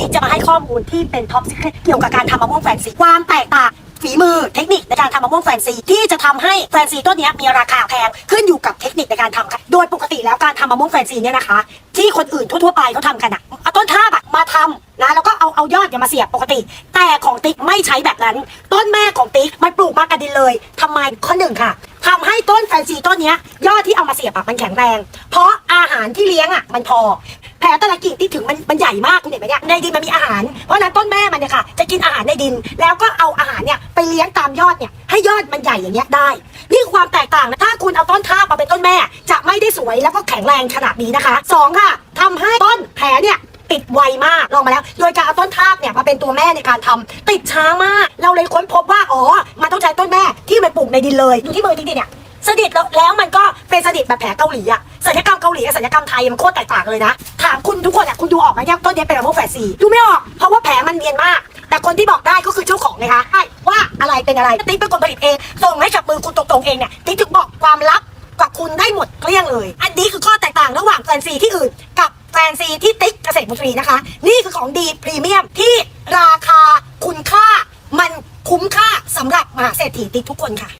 ติ๊กจะมาให้ข้อมูลที่เป็นท็อปซิเกี่ยวกับการทำมะม่วงแฟนซีความแตกต่างฝีมือเทคนิคในการทำมะม่วงแฟนซีที่จะทำให้แฟนซีต้นนี้มีราคาแพงขึ้นอยู่กับเทคนิคในการทำค่ะโดยปกติแล้วการทำมะม่วงแฟนซีเนี่ยนะคะ ที่คนอื่นทั่วๆไปเขาทำกันอะเอาต้นท่าแบบมาทำนะแล้วก็เอาเอายอดเนี่ยมาเสียบปกติ แต่ของติ๊กไม่ใช้แบบนั้น ต้นแม่ของติ๊กมันปลูกมากระดินเลยทำไมข้อหนึ่งค่ะทำให้ต้นแฟนซีต้นนี้ยยอดที่เอามาเสียบอะมันแข็งแรง เพราะอาหารที่เลี้ยงอะมันพอ แผลแต่ละกิ่งที่ถึงมันมันใหญ่มากคุณเห็นไหมเนี่ยในดินมันมีอาหาร เพราะนั้นต้นแม่มันเนี่ยค่ะจะกินอาหารในดิน แล้วก็เอาอาหารเนี่ยไปเลี้ยงตามยอดเนี่ยให้ยอดมันใหญ่อย่างเงี้ยได้ นี่ความแตกต่างนะถ้าคุณเอาต้นทาบมาเป็นต้นแม่ จะไม่ได้สวยแล้วก็แข็งแรงขนาดนี้นะคะสองค่ะทำให้ต้นแผลเนี่ยติดไวมากลองมาแล้ว โดยการเอาต้นทาบเนี่ยมาเป็นตัวแม่ในการทำติดช้ามาก เราเลยค้นพบว่าอ๋อมันต้องใช้ต้นแม่ที่มันปลูกในดินเลยดูที่มือจริงๆเนี่ยสนิทแล้วแล้วมันก็เแบบแผลเกาหลีอะศัลยกรรมเกาหลีกับศัลยกรรมไทยมันโคตรแตกต่างเลยนะ ถามคุณทุกคนอะคุณดูออกไหมเนี่ยต้นเนี้ยเป็นอะโมแฝดสีดูไม่ออก เพราะว่าแผลมันเนียนมาก แต่คนที่บอกได้ก็คือเจ้าของไงคะใช่ว่าอะไรเป็นอะไรติ๊กเป็นคนผลิตเองส่งให้กับมือคุณตรงๆเองเนี่ยติ๊กถึงบอกความลับกับคุณได้หมดเกลี้ยงเลย อันนี้คือข้อแตกต่างระหว่างแฟนซีที่อื่น กับแฟนซีที่ติ๊กเกษตรมนตรีนะคะ นี่คือของดีพรีเมียมที่ราคาคุณค่า มันคุ้มค่าสำหรับมหาเศรษฐีติ๊กทุกคนค่ะ